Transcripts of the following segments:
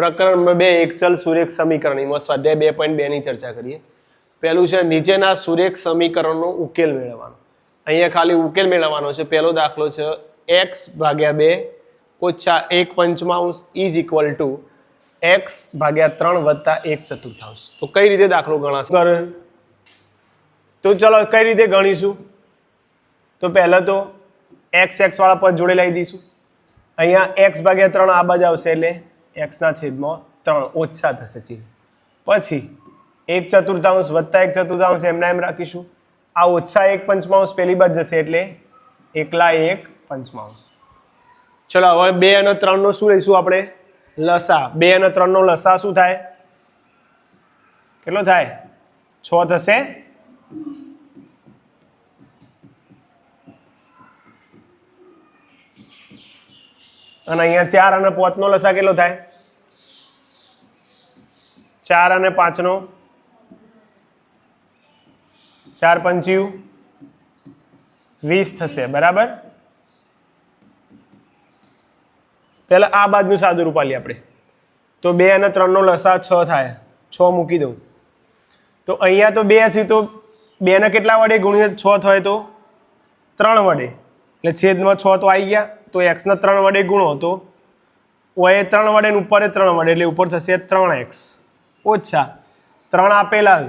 પ્રકરણ બે એક ચલ સુરેખ સમીકરણીમાં સ્વાધ્યાય બે પોઈન્ટ બેની ચર્ચા કરીએ. પહેલું છે, નીચેના સુરેખ સમીકરણનો ઉકેલ મેળવવાનો. અહીંયા ખાલી ઉકેલ મેળવવાનો છે. પહેલો દાખલો છે એક્સ ભાગ્યા બે ઓછા એક પંચમાંશ ઇઝ ઇક્વલ ટુ એક્સ ભાગ્યા ત્રણ વત્તા એક ચતુર્થાંશ. તો કઈ રીતે દાખલો ગણાશે? તો ચલો કઈ રીતે ગણીશું? તો પહેલાં તો એક્સ એક્સ વાળા પદ જોડે લઈ દઈશું. અહીંયા એક્સ ભાગ્યા ત્રણ આ બાજુ આવશે એટલે એક્સના છેદમાં ત્રણ ઓછા થશે ચિહ્ન. પછી એક ચતુર્થાંશ વત્તા એક ચતુર્થાંશ એમના એમ રાખીશું. આ ઓછા એક પંચમાંશ પહેલી બાદ જશે એટલે એકલા એક પંચમાંશ. ચલો, હવે બે અને ત્રણનો શું લઈશું આપણે? લસા. બે અને ત્રણનો લસા શું થાય? કેટલો થાય? છ થશે. અને અહીંયા ચાર અને પોતનો લસા કેટલો થાય? ચાર અને પાંચનો. ચાર પંચ્યું. વીસ થશે, બરાબર? પહેલાં આ બાજુનું સાદું રૂપાલી આપણે. તો બે અને ત્રણનો લસા છ થાય. છ મૂકી દઉં. તો અહીંયા તો બે છે, તો બેને કેટલા વડે ગુણ્યા છ થાય તો? ત્રણ વડે. એટલે છેદમાં છ તો આવી ગયા, તો એક્સના ત્રણ વડે ગુણો, તો ઓએ ત્રણ વડે ને ઉપરે ત્રણ વડે, એટલે ઉપર થશે ત્રણ એક્સ. ઓછા ત્રણ આપેલા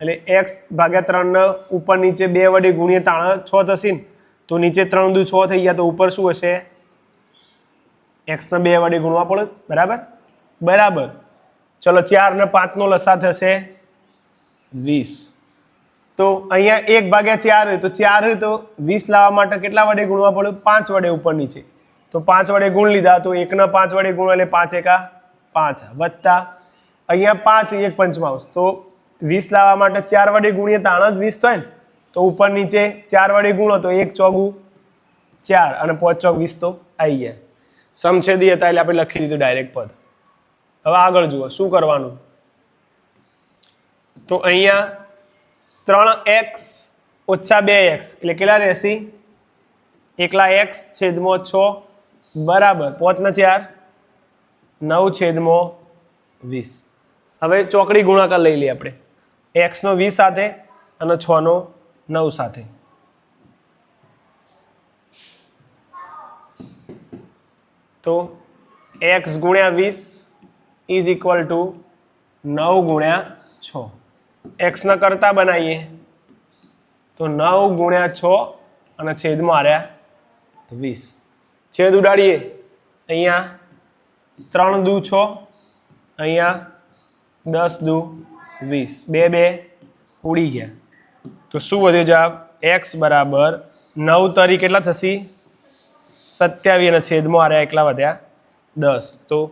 એટલે એક્સ ભાગ્યા ત્રણને ઉપર નીચે બે વડે ગુણીએ તાણ છ થશે ને, તો નીચે ત્રણ દુ છ થઈ ગયા તો ઉપર શું હશે? એક્સને બે વડે ગુણવા પડે. બરાબર? બરાબર. ચલો ચાર ને પાંચનો લસા થશે વીસ. તો અહીંયા એક ભાગ્યા ચાર હોય, તો ચાર હોય તો વીસ લાવવા માટે કેટલા વડે ગુણવા પડે? પાંચ વડે ઉપર નીચે. તો પાંચ વડે ગુણ લીધા તો એકના પાંચ વડે ગુણ એટલે પાંચ એકા પાંચ. વત્તા અહીંયા પાંચ એક પંચમાંશ. તો વીસ લાવવા માટે ચાર વડે ગુણીએ તાણ જ વીસ થાય ને? તો ઉપર નીચે ચાર વડે ગુણો તો એક ચોગું ચાર અને પાંચ ચોક વીસ તો આવી ગયા. સમછેદી હતા એટલે આપણે લખી દીધું ડાયરેક્ટ પદ. હવે આગળ જુઓ, શું કરવાનું? તો અહીંયા ત્રણ એક્સ ઓછા બે એક્સ, એટલે કેટલા રહેશે? એકલા એક્સ છેદમાં છ, બરાબર. પોતના ચાર, નવ છેદમાં વીસ. હવે ચોકડી ગુણાકાર લઈ લઈએ આપણે. એક્સનો વીસ સાથે અને છનો નવ સાથે. તો એક્સ ગુણ્યા વીસ ઇઝ ઇક્વલ ટુ નવ ગુણ્યા છ. એક્સના કરતા બનાવીએ. તો નવ ગુણ્યા છ અને છેદમાં માર્યા વીસ. છેદ ઉડાડીએ. અહીંયા ત્રણ દુ છ, અહીંયા દસ દુ વીસ. બે બે. ઉડી ગયા. તો શું વધ્યો જવાબ? એક્સ બરાબર નવ તરી કેટલા થશે? અને છેદમાં આર્યા એકલા વધ્યા દસ. તો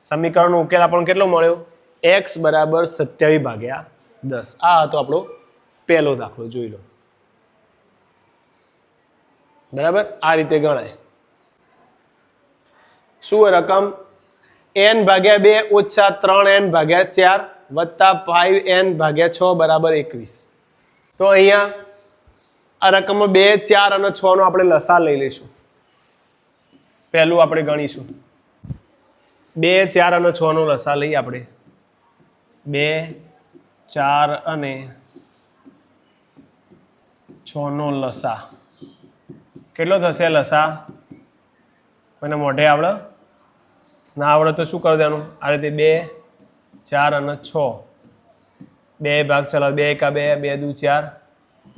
સમીકરણનો ઉકેલ આપણને કેટલો મળ્યો? એક્સ બરાબર સત્યાવીસ ભાગ્યા દસ. આ હતો આપણો પહેલો દાખલો, જોઈ લો. બરાબર? આ રીતે ગણાય. શું રકમ? એન ભાગ્યા બે ઓછા ત્રણ એન ભાગ્યા ચાર વત્તા ફાઈવ એન ભાગ્યા છ બરાબર એકવીસ. તો અહીંયા આ રકમમાં બે, ચાર અને છ નો આપણે લસા લઈ લઈશું. પહેલું આપણે ગણીશું. બે, ચાર અને છ નો લસા લઈએ આપણે. બે, ચાર અને છ નો લસા કેટલો થશે લસા મને મોઢે આવડે. ના આવડે તો શું કરી દેવાનું? આ રીતે બે, ચાર અને છ. બે ભાગ ચલાવ બે એકા બે બે દુ ચાર,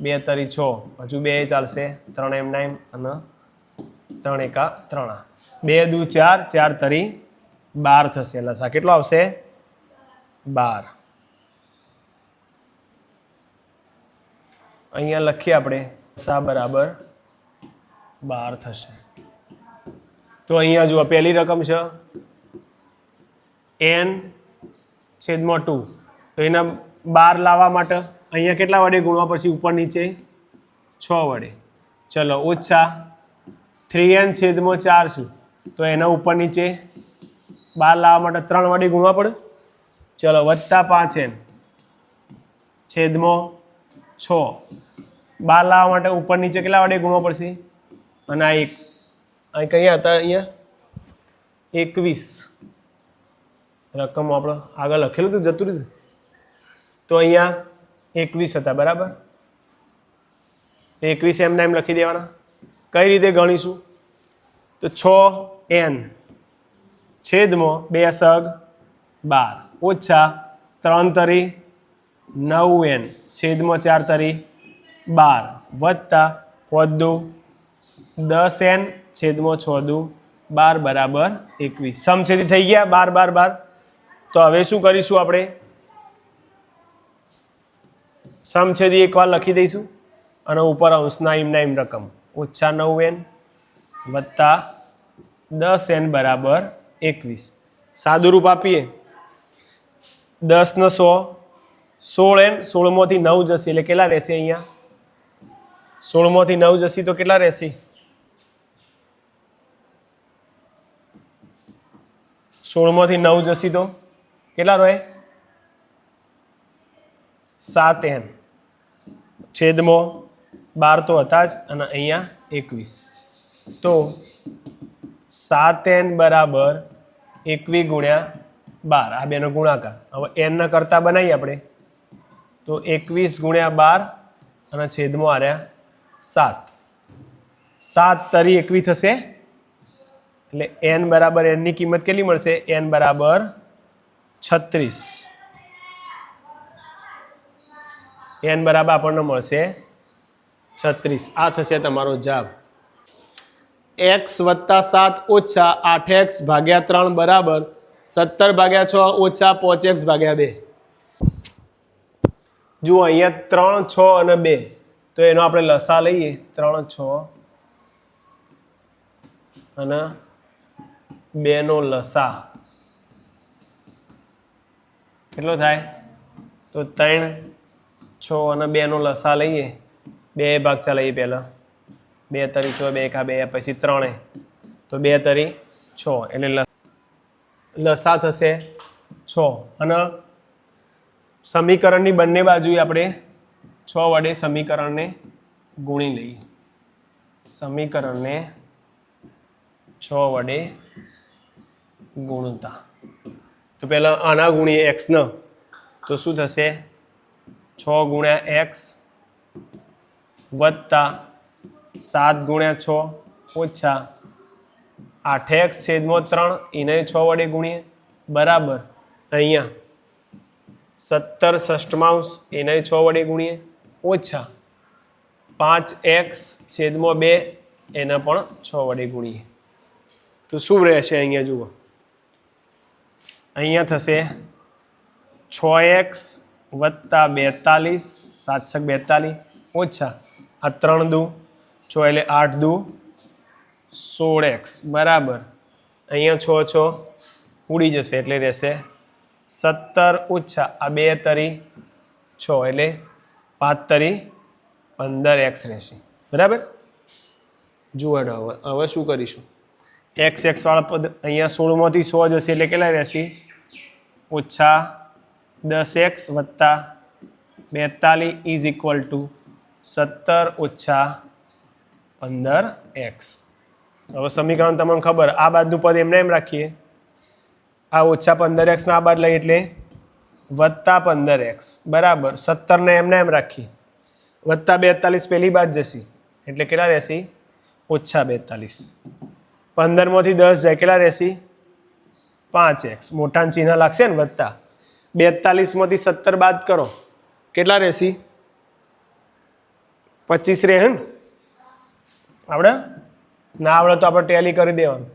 બે તરી છ. હજુ બે ચાલશે, ત્રણ એમ નાઈમ અને ત્રણ એકા ત્રણ. બે દુ ચાર ચાર તરી બાર થશે. લસા કેટલો આવશે? બાર. અહીંયા લખીએ આપણે, સા બરાબર બાર થશે. તો અહીંયા જુઓ, પહેલી રકમ છે. એન છેદમાં ટુ. તો એના બાર લાવવા માટે અહીંયા કેટલા વડે ગુણવા પડશે? ઉપર નીચે છ વડે. ચલો, ઓછા થ્રી એન છેદમાં ચાર છે તો એના ઉપર નીચે બાર લાવવા માટે ત્રણ વડે ગુણવા પડે? ચલો, વત્તા પાંચ એન છેદમાં છ. બાર લાવવા માટે ઉપર નીચે કેટલા વડે ગુણવા પડશે? અને આ એક. અહીં કયા હતા અહીંયા? એકવીસ. રકમ આપણો આગળ લખેલું હતું, જતું રહ્યું તો અહીંયા એકવીસ હતા, બરાબર? એકવીસ એમના એમ લખી દેવાના. કઈ રીતે ગણીશું? તો છ એન છેદમાં બે સગ બાર. ઓછા ત્રણ તરી નવ એન. છેદમાં ચાર તરી બાર. વત્તા પોદુ દસ એન. છેદમાં છ દુ બાર બરાબર એકવીસ. સમછેદી થઈ ગયા, બાર બાર બાર. તો હવે શું કરીશું આપણે? સમછેદી એકવાર લખી દઈશું. અને ઉપર અંશના એમના એમ રકમ. ઓછા નવ એન વત્તા દસ એન બરાબર એકવીસ. સાદું રૂપ આપીએ. દસને સો, સોળ એન, સોળમાંથી નવ જશે. એટલે કેટલા રહેશે અહીંયા? સોળમાંથી નવ જશે તો કેટલા રહેશે? સોળમાંથી નવ જશે તો? કેટલા રોય સાત એન છેદમાં બાર તો હતા જ અને અહીંયા એકવીસ. તો સાત એન બરાબર એકવીસ ગુણ્યા બાર. આ બેનો ગુણાકાર. હવે એનના કરતા બનાવીએ આપણે. તો એકવીસ ગુણ્યા બાર અને છેદમાં આર્યા સાત. સાત તરી એકવી થશે. એટલે એન બરાબર એનની કિંમત કેટલી મળશે? એન બરાબર છત્રીસ. એન બરાબર આપણને મળશે છત્રીસ. આ થશે તમારો જવાબ. એક્સ વત્તા સાત ઓછા આઠ એક્સ ભાગ્યા ત્રણ બરાબર સત્તર ભાગ્યા છ ઓછા પાંચ એક્સ ભાગ્યા બે. જુઓ અહીંયા ત્રણ, છ અને બે. તો એનો આપણે લસા લઈએ. ત્રણ, છ અને બેનો લસા. કેટલો થાય? તો ત્રણ, છ અને બેનો લસા લઈએ. બે ભાગ ચલાવીએ પહેલાં. બે તરી છ, બે એકા બે, પછી ત્રણે. તો બે તરી છ. એટલે લસા થશે છ. અને સમીકરણની બંને બાજુએ આપણે છ વડે સમીકરણને ગુણી લઈએ. સમીકરણને છ વડે ગુણતા. તો પહેલાં આના ગુણીએ એક્સના તો શું થશે? છ ગુણ્યા એક્સ વત્તા સાત ગુણ્યા છ ઓછા આઠ એક્સ છેદમાં ત્રણ, એને છ વડે ગુણીએ. બરાબર. અહીંયા સત્તર ષષ્ટમાંશ એને છ વડે ગુણીએ. ઓછા પાંચ એક્સ છેદમાં બે, એને પણ છ વડે ગુણીએ. તો શું રહેશે અહીંયા, જુઓ. અહીંયા થશે છ એક્સ વત્તા બેતાલીસ, સાત છક બેતાલીસ, ઓછા આ ત્રણ દુ, છ એટલે આઠ દુ, સોળ એક્સ, બરાબર. અહીંયા છ છ ઉડી જશે એટલે રહેશે સત્તર ઓછા આ બે તરી છ એટલે પાંચ તરી પંદર એક્સ રહેશે. બરાબર? જુઓ હવે હવે શું કરીશું? એક્સ એક્સ વાળા પદ અહીંયા સોળમાંથી સો જશે એટલે કેટલા રહેશે? ઓછા દસ એક્સ વત્તા બેતાલીસ ઇઝ ઇક્વલ ટુ સત્તર ઓછા પંદર એક્સ. હવે સમીકરણ તમને ખબર, આ બાજુનું પદ એમને એમ રાખીએ. આ ઓછા પંદર એક્સના આ બાદ લઈએ એટલે વત્તા પંદર એક્સ. બરાબર સત્તરને એમને એમ રાખીએ. વત્તા બેતાલીસ પહેલી બાદ જશે. એટલે કેટલા રહેશે? ઓછા બેતાલીસ. પંદરમાંથી દસ જાય, કેટલા રહેશે? પાંચ એક્સ. મોટાનું ચિહ્ન લાગશે ને વત્તા બેતાલીસમાંથી સત્તર બાદ કરો. કેટલા રહેશે? પચીસ રહે ને? આપણે ના આવડે તો આપણે ટેલી કરી દેવાનું.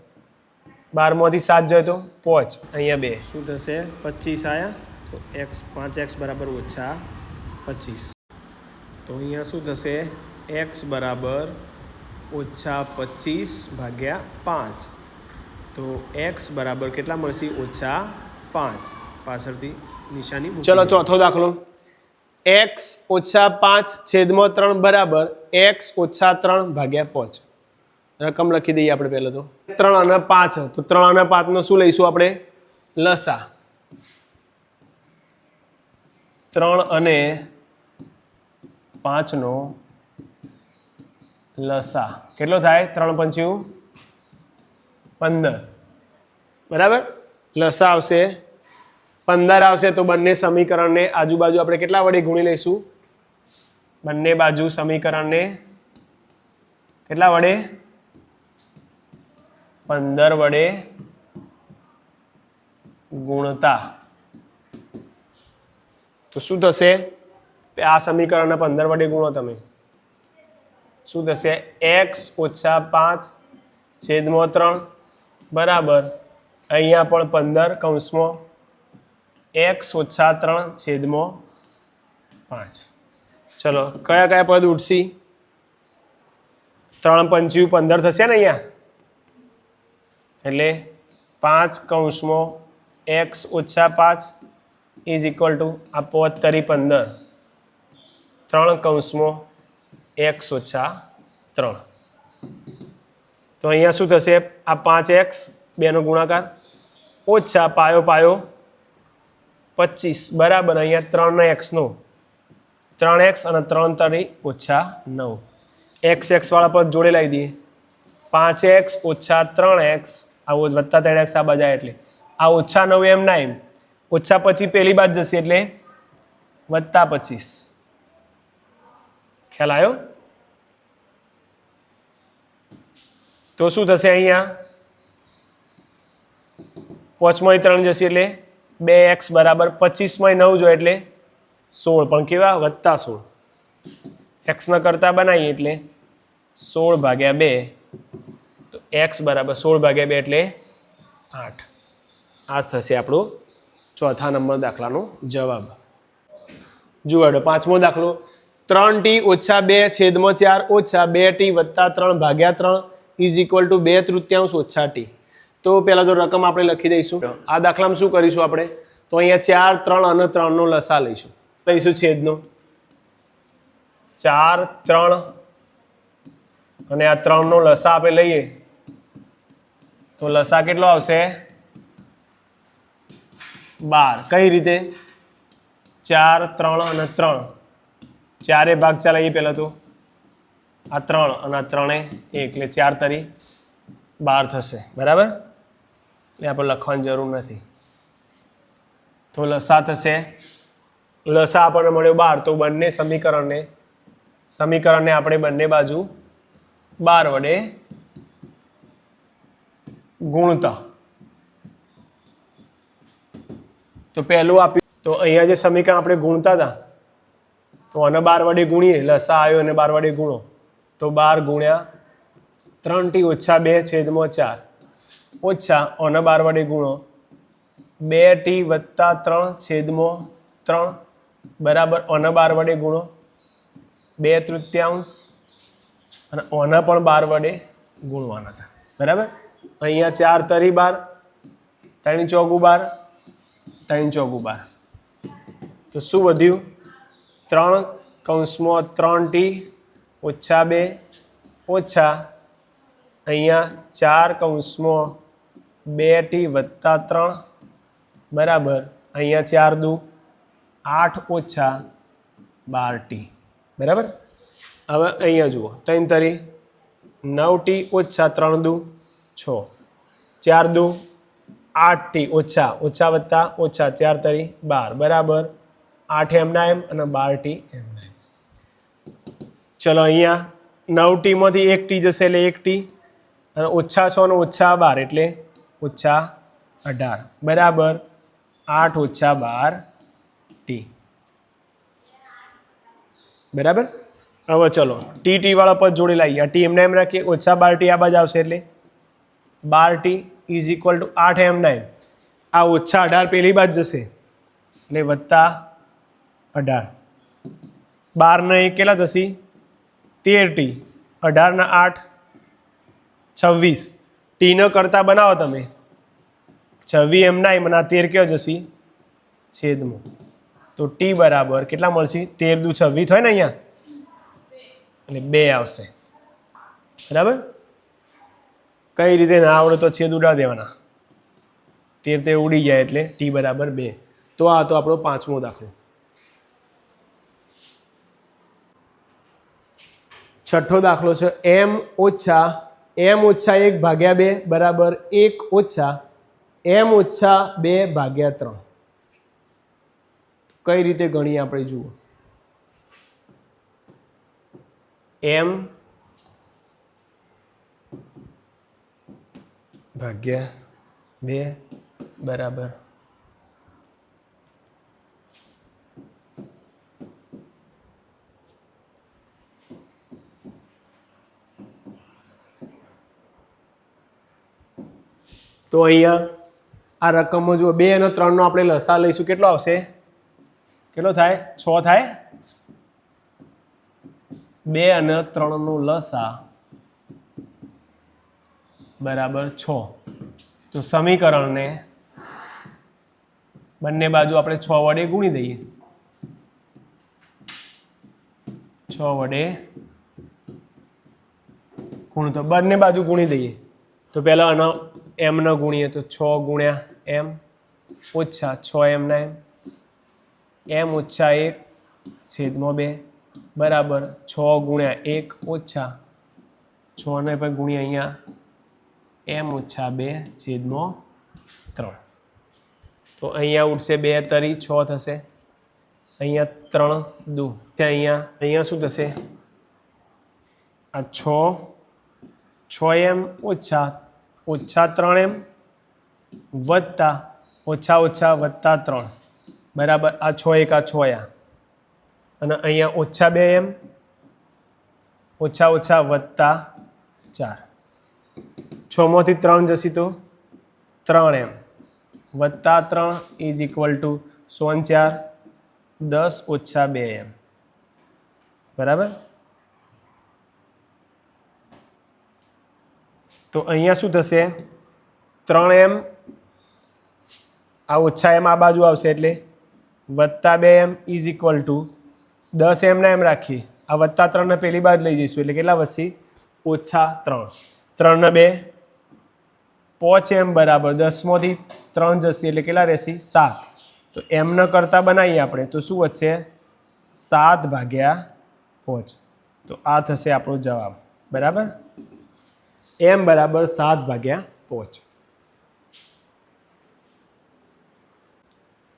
બારમાંથી સાત જોઈએ તો પોચ. અહીંયા બે. શું થશે? પચીસ આયા? તો એક્સ પાંચ એક્સ બરાબર ઓછા પચીસ. તો અહીંયા શું થશે? એક્સ બરાબર ઓછા પચીસ ભાગ્યા પાંચ. તો એક્સ બરાબર કેટલા મળશે? ઓછા પાંચ. પાછળથી નિશાની ચલો ચોથો દાખલો. એક્સ ઓછા પાંચ છેદમાં ત્રણ બરાબર એક્સ ઓછા ત્રણ ભાગ્યા પાંચ. રકમ લખી દઈએ આપણે પહેલાં તો. ત્રણ અને પાંચ. તો ત્રણ અને પાંચનો શું લઈશું આપણે? લસા. ત્રણ અને પાંચનો લસા. કેટલો થાય? ત્રણ પંચ્યું પંદર. બરાબર? લસા આવશે, પંદર આવશે તો બંને સમીકરણને આજુબાજુ આપણે કેટલા વડે ગુણી લઈશું? બંને બાજુ સમીકરણને કેટલા વડે? પંદર વડે ગુણતા. તો શું થશે? આ સમીકરણને પંદર વડે ગુણો તમે. શું થશે? એક્સ ઓછા પાંચ છેદમાં ત્રણ. બરાબર. અહીંયા પણ પંદર, કૌંસમાં એક્સ ઓછા ત્રણ, છેદમાં પાંચ. ચલો, કયા કયા પદ ઉઠશી ત્રણ પંચ્યું પંદર થશે ને અહીંયા? એટલે પાંચ, કૌંસમાં એક્સ ઓછા પાંચ ઇઝ ઇક્વલ ટુ આ પોતરી પંદર. ત્રણ, કૌંસમાં એક્સ ઓછા ત્રણ. તો અહીંયા શું થશે? આ પાંચ એક્સ બેનો ગુણાકાર. ઓછા પાયો પાયો પચીસ. બરાબર, અહીંયા ત્રણ એક્સનો ત્રણ એક્સ અને ત્રણ તરી ઓછા નવ. એક્સ એક્સવાળા પર જોડે લાવી દઈએ. પાંચ એક્સ ઓછા ત્રણ એક્સ આવો વત્તા ત્રણ એક્સ આ બજા એટલે. આ ઓછા નવ એમ ના એમ. ઓછા પછી પહેલી બાદ જશે એટલે વત્તા પચીસ. ખ્યાલ આવ્યો? તો શું થશે અહીંયા? પાંચમાંય ત્રણ જશે એટલે બે એક્સ બરાબર પચીસમાંય નવ જો એટલે સોળ. પણ કેવા? વત્તા સોળ. એક્સના કરતાં બનાવીએ એટલે સોળ ભાગ્યા બે. તો એક્સ બરાબર સોળ ભાગ્યા બે એટલે આઠ. આ થશે આપણું ચોથા નંબર દાખલાનો જવાબ. જુઓ પાંચમો દાખલો. ત્રણ ટી ઓછા બે છેદમાં ચાર ઓછા બે ટી વત્તા ત્રણ ભાગ્યા ત્રણ. ઇઝ ઇક્વલ ટુ બે તૃત્યાંશ ઓછા ટી તો પહેલાં તો રકમ આપણે લખી દઈશું. આ દાખલામાં શું કરીશું આપણે? તો અહીંયા ચાર ત્રણ અને ત્રણનો લસા લઈશું. લઈશું છેદનો. ચાર ત્રણ. અને આ ત્રણનો લસા આપણે લઈએ. તો લસા કેટલો આવશે? બાર. કઈ રીતે? ચાર ત્રણ અને ત્રણ. ચારે ભાગ ચલાવીએ પહેલાં તો. આ ત્રણ, અને આ ત્રણે, એક એટલે ચાર તરી બાર થશે. બરાબર? એટલે આપણે લખવાની જરૂર નથી. તો લસા થશે. લસા આપણને મળ્યો બાર. તો બંને સમીકરણને સમીકરણને આપણે બંને બાજુ બાર વડે ગુણતા. તો પહેલું આપ્યું તો અહીંયા જે સમીકરણ આપણે ગુણતા હતા, તો આને બાર વડે ગુણીએ. લસા આવ્યો અને બાર વડે ગુણો. તો બાર ગુણ્યા ત્રણ ટી ઓછા બે છેદમાં ચાર. ઓછા ઓને બાર વડે ગુણો. બે ટી વત્તા ત્રણ છેદમાં ત્રણ. બરાબર ઓને બાર વડે ગુણો. બે તૃતીયાંશ અને ઓના પણ બાર વડે ગુણવાના હતા. બરાબર? અહીંયા ચાર તરી બાર, ત્રણ ચોગુ બાર, ત્રણ ચોગુ બાર. તો શું વધ્યું? ત્રણ કૌંસમાં ત્રણ ટી ઓછા બે, ઓછા અહીંયા ચાર કૌંસમાં બે ટી વત્તા ત્રણ, બરાબર. અહીંયા ચાર દુ, આઠ ઓછા બાર ટી, બરાબર? હવે અહીંયા જુઓ, ત્રણ તરી, નવ ટી ઓછા ત્રણ દુ, છ. ચાર દુ, આઠ ટી ઓછા ઓછા વત્તા ઓછા ચાર તરી બાર, બરાબર. આઠ એમના એમ અને બાર ટી એમના એમ. ચલો અહીંયા નવ ટીમાંથી એક ટી જશે એટલે એક ટી. અને ઓછા સો ને ઓછા બાર એટલે ઓછા અઢાર. બરાબર? આઠ ઓછા બાર ટી. બરાબર? હવે ચલો, ટી ટી વાળા પદ જોડે લાવીએ ટી એમને એમ રાખીએ, ઓછા બાર ટી આ બાજુ આવશે એટલે. બાર ટી ઇઝ ઇક્વલ ટુ આઠ એમ નાઇન આ ઓછા અઢાર પેલી બાજુ જશે એટલે વત્તા અઢાર. બારના એક કેટલા થશે? તેર ટી અઢારના આઠ, છવ્વીસ. ટીનો કરતાં બનાવો તમે. છવ્વી એમ નાઈ મને આ તેર કયો જશે? છેદમાં. તો ટી બરાબર કેટલા મળશે? તેર દુ છવ્વીસ હોય ને અહીંયા? એટલે બે આવશે. બરાબર? કઈ રીતે? ના આવડે તો છેદ ઉડાડી દેવાના. તેર તે ઉડી જાય એટલે ટી બરાબર બે. તો આ તો આપણો પાંચમો દાખલો. છઠ્ઠો દાખલો છે. એમ ઓછા એમ ઓછા એક ભાગ્યા બે બરાબર એક ઓછા, એમ ઓછા બે ભાગ્યા ત્રણ. કઈ રીતે ગણીએ આપણે જુઓ. એમ ભાગ્યા બે બરાબર તો અહીંયા આ રકમમાં જુઓ, બે અને ત્રણનો આપણે લસા લઈશું. કેટલો આવશે? કેટલો થાય? છ થાય? બે અને ત્રણનો લસા બરાબર છ. તો સમીકરણને બંને બાજુ આપણે છ વડે ગુણી દઈએ. છ વડે ગુણ. તો બંને બાજુ ગુણી દઈએ. તો પહેલાં આનો એમ ન ગુણીએ તો છ ગુણ્યા એમ ઓછા છ એમના એમ. એમ ઓછા એક છેદમાં બે બરાબર છ ગુણ્યા એક ઓછા છ ને પણ ગુણ્યા અહીંયા એમ ઓછા બે છેદમાં ત્રણ. તો અહીંયા ઉઠશે બે તરી છ થશે. અહીંયા ત્રણ દુ. ત્યાં અહીંયા અહીંયા શું થશે? આ છ છ એમ ઓછા ઓછા ત્રણ એમ, વત્તા, ઓછા ઓછા વત્તા ત્રણ. બરાબર? આ છ એક, આ છ આ અને અહીંયા ઓછા બે એમ, ઓછા ઓછા વત્તા ચાર. છમાંથી ત્રણ જશે તો ત્રણ એમ. વત્તા ત્રણ ઇઝ ઇક્વલ ટુ સોન ચાર, દસ ઓછા બે એમ. બરાબર? તો અહીંયા શું થશે? ત્રણ એમ. આ ઓછા એમ આ બાજુ આવશે એટલે વત્તા બે એમ ઇઝ ઇક્વલ ટુ દસ એમના એમ રાખીએ. આ વત્તા ત્રણને પહેલી બાજુ લઈ જઈશું એટલે કેટલા વધશે? ઓછા ત્રણ. ત્રણને બે. પોચ એમ બરાબર દસમાંથી ત્રણ જશે એટલે કેટલા રહેશે? સાત. તો એમના કરતાં બનાવીએ આપણે. તો શું વધશે? સાત ભાગ્યા પોચ. તો આ થશે આપણો જવાબ. બરાબર? એમ બરાબર સાત ભાગ્યા પોચ.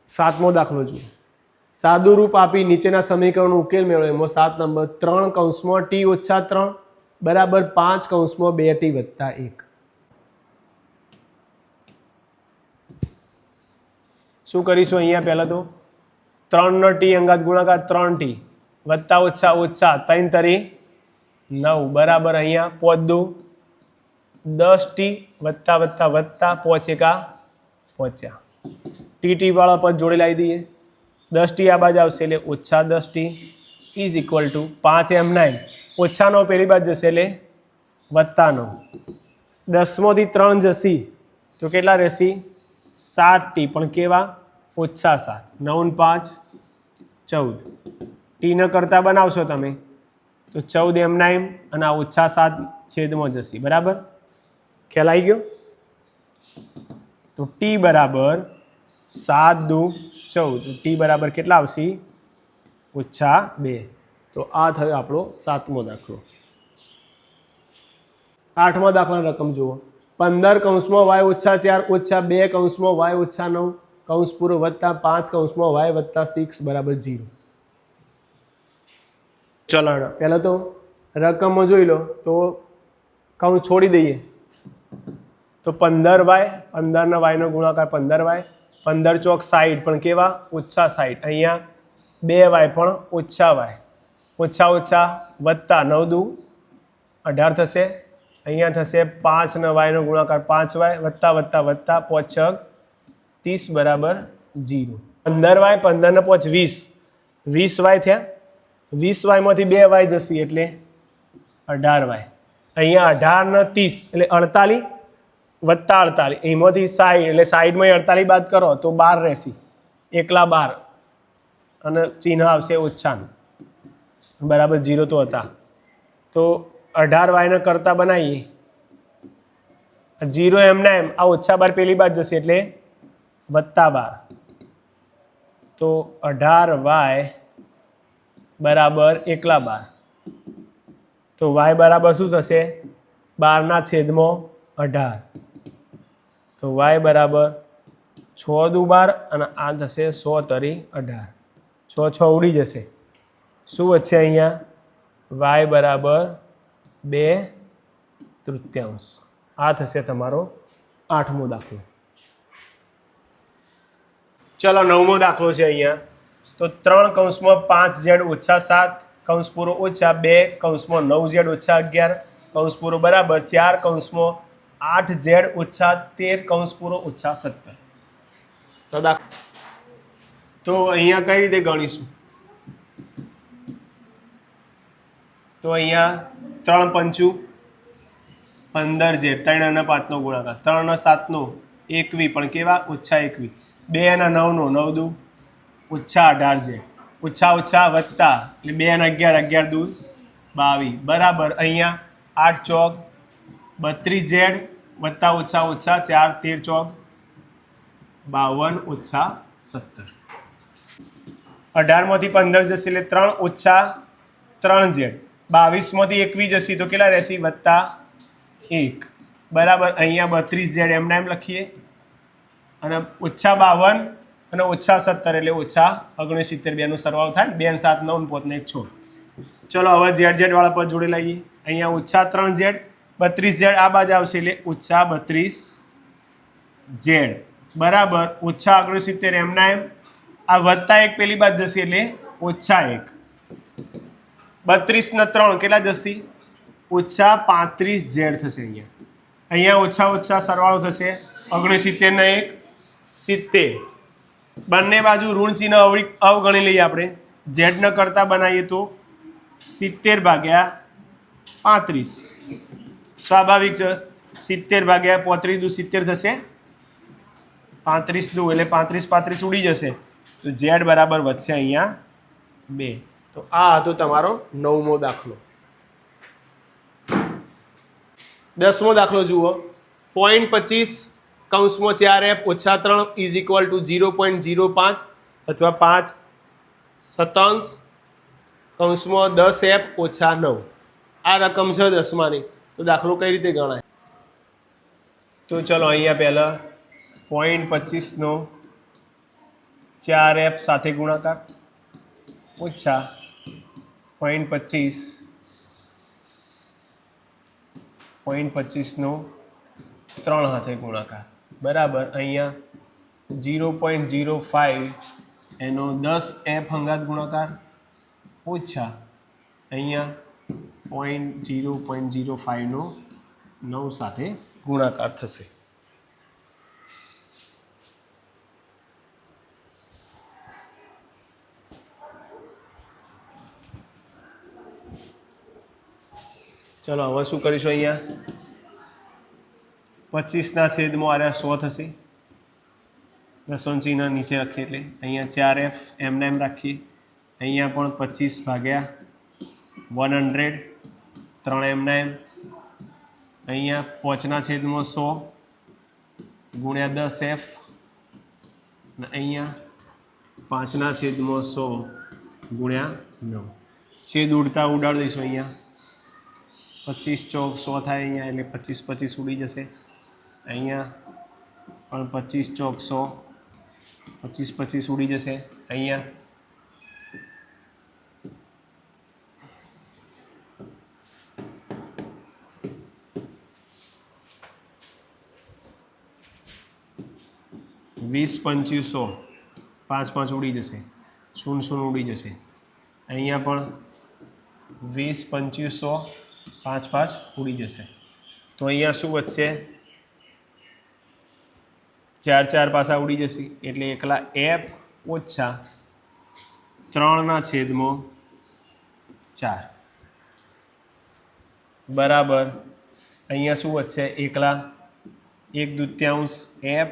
સાતમો દાખલો જુઓ. સાદું રૂપ આપી નીચેના સમીકરણનો ઉકેલ મેળવો એમાં સાત નંબર ત્રણ કૌંસમાં ટી ઓછા ત્રણ બરાબર પાંચ કૌંસમાં બે ટી વત્તા એક. શું કરીશું અહીંયા પહેલાં તો? ત્રણનો ટી અંગાત ગુણાકાર ત્રણ ટી વત્તા ઓછા ઓછા ત્રણ તરી નવ. બરાબર અહીંયા પોદું દસ ટી વત્તા વત્તા વત્તા પહોંચે એકા પહોંચ્યા. ટી ટી વાળા પદ જોડે લાવી દઈએ. દસ ટી આ બાજુ આવશે એટલે ઓછા દસ ટી ઇઝ ઇક્વલ ટુ પાંચ એમ નાઇન ઓછા પહેલી બાજુ જશે એટલે વત્તાનો દસમોથી ત્રણ જશી. તો કેટલા રહેશે? સાત ટી પણ કેવા? ઓછા સાત. નવ પાંચ, ચૌદ. ટીને કરતાં બનાવશો તમે. તો ચૌદ એમ નાઇમ અને આ ઓછા સાત છેદમાં જશે. બરાબર? ખ્યાલ આવી ગયો? તો ટી બરાબર સાત દુ ચૌદ. ટી બરાબર કેટલા આવશે? ઓછા બે. તો આ થયો આપણો સાતમો દાખલો. આઠમા દાખલાની રકમ જુઓ. પંદર કૌંસમાં વાય ઓછા ચાર, ઓછા બે કૌંસમાં વાય ઓછા નવ. કૌંસ પૂરો વત્તા પાંચ, કૌંસમાં વાય વત્તા સિક્સ બરાબર જીરો ચલણ પહેલાં તો રકમો જોઈ લો. તો કૌંસ છોડી દઈએ. તો પંદર વાય, પંદરના વાયનો ગુણાકાર પંદર વાય. પંદર ચોક સાઈઠ, પણ કેવા? ઓછા સાઈઠ. અહીંયા બે વાય પણ ઓછા વાય. ઓછા ઓછા વત્તા નવ દુ, અઢાર થશે. અહીંયા થશે પાંચ વાયનો ગુણાકાર પાંચ વાય, વત્તા વત્તા વત્તા પોચ ત્રીસ બરાબર જીરો. પંદર વાય પંદર ને પોચ વીસ. વીસ વાય થયા? વીસ વાયમાંથી બે વાય જશે એટલે અઢાર વાય. અહીંયા અઢાર ને ત્રીસ એટલે અડતાલીસ વત્તા અડતાલીસ. એમાંથી સાઈડ એટલે સાઈડમાં અડતાલીસ બાદ કરો તો બાર રહેશે. એકલા બાર. અને ચિહ્ન આવશે ઓછાનું. બરાબર જીરો તો હતા. તો અઢાર વાયને કરતાં બનાવીએ. જીરો એમના એમ. આ ઓછા બાર પેલી બાદ જશે એટલે વત્તા બાર. તો અઢાર વાય બરાબર એકલા બાર. તો વાય બરાબર શું થશે? બારના છેદમાં અઢાર. તો વાય બરાબર છ દુ બાર અને આ થશે સો તરી અઢાર. છ છ ઉડી જશે. શું વધશે અહીંયા? વાય બરાબર બે તૃતીયાંશ. આ થશે તમારો આઠમો દાખલો. ચલો નવમો દાખલો છે અહીંયા. તો ત્રણ કૌંસમાં પાંચ ઝેડ ઓછા સાત. કૌંસ પૂરો ઓછા બે કૌંસમાં નવ ઝેડ ઓછા અગિયાર કૌંસ પૂરો બરાબર ચાર કૌંસમાં આઠ ઝેડ ઓછા તેર કૌંસ પૂરો ઓછા સત્તર. તો દાખ તો અહીંયા કઈ રીતે ગણીશું? તો અહીંયા ત્રણ પંચું પંદર ઝેડ ત્રણ અને પાંચનો ગુણાકાર. ત્રણ અને સાતનો એકવી પણ કેવા? ઓછા એકવી. બે અને નવનો નવ દુ ઓછા અઢાર ઝેડ ઓછા ઓછા વત્તા એટલે બે અને અગિયાર અગિયાર દૂર બાવીસ બરાબર, અહીંયા આઠ ચોક, બત્રીસ ઝેડ વત્તા ઓછા ઓછા ચાર, તેર ચોક, બાવન ઓછા સત્તર. અઢારમાંથી પંદર જશે એટલે ત્રણ ઓછા ત્રણ ઝેડ બાવીસમાંથી એકવીસ જશે તો કેટલા રહેશે? વત્તા એક. બરાબર, અહીંયા બત્રીસ ઝેડ એમના એમ લખીએ. અને ઓછા બાવન અને ઓછા સત્તર એટલે ઓછા ઓગણસિત્તેર બેનો સરવાળો થાય ને, બે સાત નવ પોતને એક છ ચલો હવે ઝેડ ઝેડ વાળા પર જોડે લઈએ. અહીંયા ઓછા ત્રણ ઝેડ, બત્રીસ ઝેડ, આ બાજુ આવશે એટલે ઓછા બત્રીસ ઝેડ. બરાબર, ઓછા ઓગણસિત્તેર એમના એમ. આ વધતા એક પેલી બાજુ જશે એટલે ઓછા એક. બત્રીસ ને ત્રણ કેટલા જશે? ઓછા પાંત્રીસ ઝેડ થશે અહીંયા. અહીંયા ઓછા ઓછા સરવાળો થશે ઓગણસિત્તેર ને એક સિત્તેર. બંને બાજુ ઋણ ચિહ્ન અવગણી લઈએ આપણે. ઝેડ ન કરતા બનાવીએ તો સિત્તેર ભાગ્યા પાંત્રીસ. સ્વાભાવિક છે. સિત્તેર ભાગ્યા પોત્રીસ દુ સિત્તેર થશે. પાંત્રીસ દુ, એટલે પાંત્રીસ પાંત્રીસ ઉડી જશે. તો ઝેડ બરાબર વધશે અહીંયા બે. તો આ હતો તમારો નવમો દાખલો. દસમો દાખલો જુઓ. પોઈન્ટ પચીસ કૌંસમાં ચાર એફ ઓછા ત્રણ is equal to zero point zero પાંચ અથવા પાંચ સતાંશ કૌંસમાં દસ એફ ઓછા નવ. આ રકમ છે દસમાની. તો દાખલો કઈ રીતે ગણાય? તો ચલો અહીંયા પહેલાં પોઈન્ટ પચીસનો ચાર એફ સાથે ગુણાકાર. ઓછા પોઈન્ટ પચીસ. પોઈન્ટ પચીસનો ત્રણ હાથે ગુણાકાર. બરાબર, અહીંયા જીરો પોઈન્ટ જીરો ફાઇવ એનો દસ એફ હંગાત ગુણાકાર ઓછા અહીંયા પોઈન્ટ જીરો પોઈન્ટ જીરો ફાઇવનો નવ સાથે ગુણાકાર થશે. ચલો, હવે શું કરીશું અહીંયા? પચીસના છેદમાં આર્યા સો થશે. દસોન ચિહ્ન નીચે રાખીએ એટલે અહીંયા ચાર એફ એમને એમ રાખીએ. અહીંયા પણ પચીસ ભાગ્યા વન હંડ્રેડ, ત્રણ એમના એમ. અહીંયા પોચના છેદમાં સો ગુણ્યા દસ એફ. અને અહીંયા પાંચના છેદમાં સો ગુણ્યા નવ. છેદ ઉડતા ઉડાડી દઈશું અહીંયા. પચીસ ચોક સો થાય અહીંયા એટલે પચીસ પચીસ ઉડી જશે. અહીંયા પણ પચીસ ચોક સો, પચીસ પચીસ ઉડી જશે અહીંયા. વીસ પંચીસો પાંચ પાંચ ઉડી જશે, શૂન શૂન ઉડી જશે. અહીંયા પણ વીસ પંચીસો પાંચ પાંચ ઉડી જશે. તો અહીંયા શું વધશે? ચાર ચાર પાસા ઉડી જશે. એટલે એકલા એફ ઓછા ત્રણના છેદમાં ચાર. બરાબર. અહીંયા શું વધશે? એકલા એક દૂત્યાંશ એફ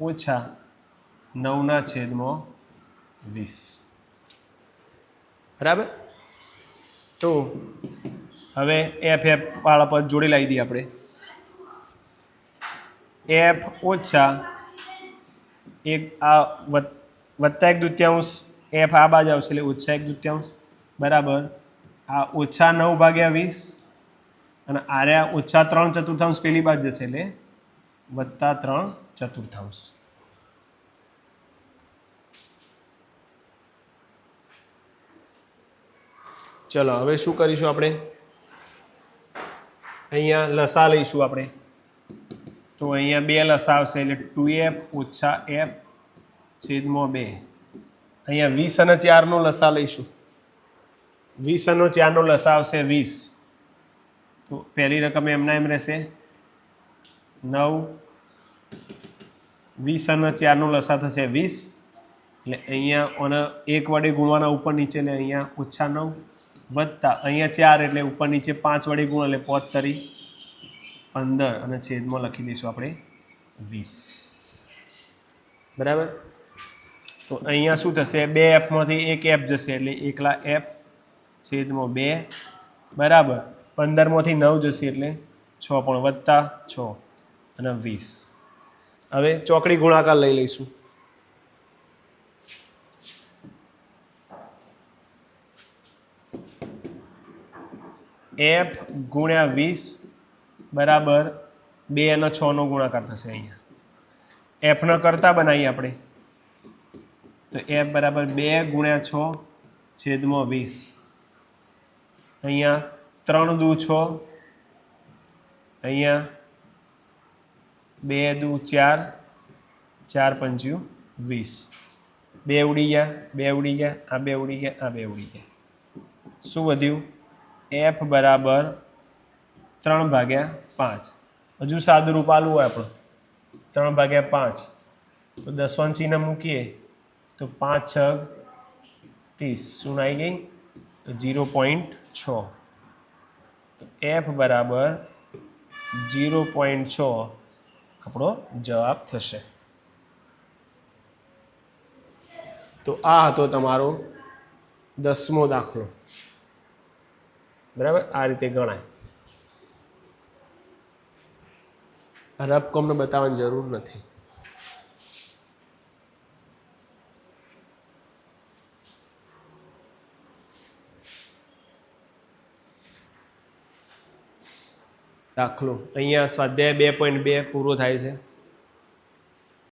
ઓછા નવના છેદમાં વીસ. બરાબર? તો હવે એફ એફ વાળા પદ જોડે લાવી દઈએ આપણે. એફ ઓછા એક આ વત- વત્તા એક દૂત્યાંશ એફ આ બાજુ આવશે એટલે ઓછા એક દ્વિત્યાંશ બરાબર. આ ઓછા નવ ભાગ્યા વીસ અને આર્યા ઓછા ત્રણ ચતુર્થાંશ પેલી બાજુ જશે એટલે વત્તા ત્રણ ચતુર્થાંશ. ચલો, હવે શું કરીશું આપણે? અહીંયા લસા લઈશું આપણે. તો અહીંયા બે લસા આવશે એટલે ટુ એફ ઓછા એફ છેદમાં બે. અહીંયા વીસ અને ચારનો લસા લઈશું. વીસ અને ચારનો લસા આવશે વીસ. તો પહેલી રકમ એમના એમ રહેશે. નવ, વીસ અને ચારનો લસા થશે વીસ. એટલે અહીંયા અને એક વડે ગુણવાના ઉપર નીચે એટલે અહીંયા ઓછા નવ વધતા અહીંયા ચાર એટલે ઉપર નીચે પાંચ વડે ગુણ એટલે પોત પંદર અને છેદમાં લખી દઈશું આપણે વીસ. બરાબર? તો અહીંયા શું થશે? બે એફમાંથી એક એફ જશે, એટલે એકલા એફ છેદમાં બે. બરાબર? પંદરમાંથી નવ જશે, એટલે છ પણ વત્તા છ અને વીસ. હવે ચોકડી ગુણાકાર લઈ લઈશું. એફ ગુણ્યા વીસ બરાબર બે અને છનો ગુણાકાર થશે અહીંયા. એફનો કરતા બનાવીએ આપણે. તો એફ બરાબર બે ગુણ્યા છ છેદમાં વીસ. અહીંયા ત્રણ દુ છ. અહીંયા બે દુ ચાર ચાર પંચ્યું વીસ. બે ઉડી ગયા, બે ઉડી ગયા, આ બે ઉડી ગયા, આ બે ઉડી ગયા. શું વધ્યું? એફ બરાબર ત્રણ ભાગ્યા પાંચ. હજુ સાદુરૂપ આલું હોય આપણું. ત્રણ ભાગ્યા પાંચ. તો દસવાન મૂકીએ. તો પાંચ છ ત્રીસ. શું આવી ગઈ? તો જીરો પોઈન્ટ છ. તો એફ બરાબર જીરો પોઈન્ટ છ આપણો જવાબ થશે. તો આ હતો તમારો દસમો દાખલો. બરાબર? આ રીતે ગણાય. રફ કોમને બતાવવાની જરૂર નથી. દાખલો. અહીંયા સ્વાધ્યાય બે પોઈન્ટ બે પૂરો થાય છે.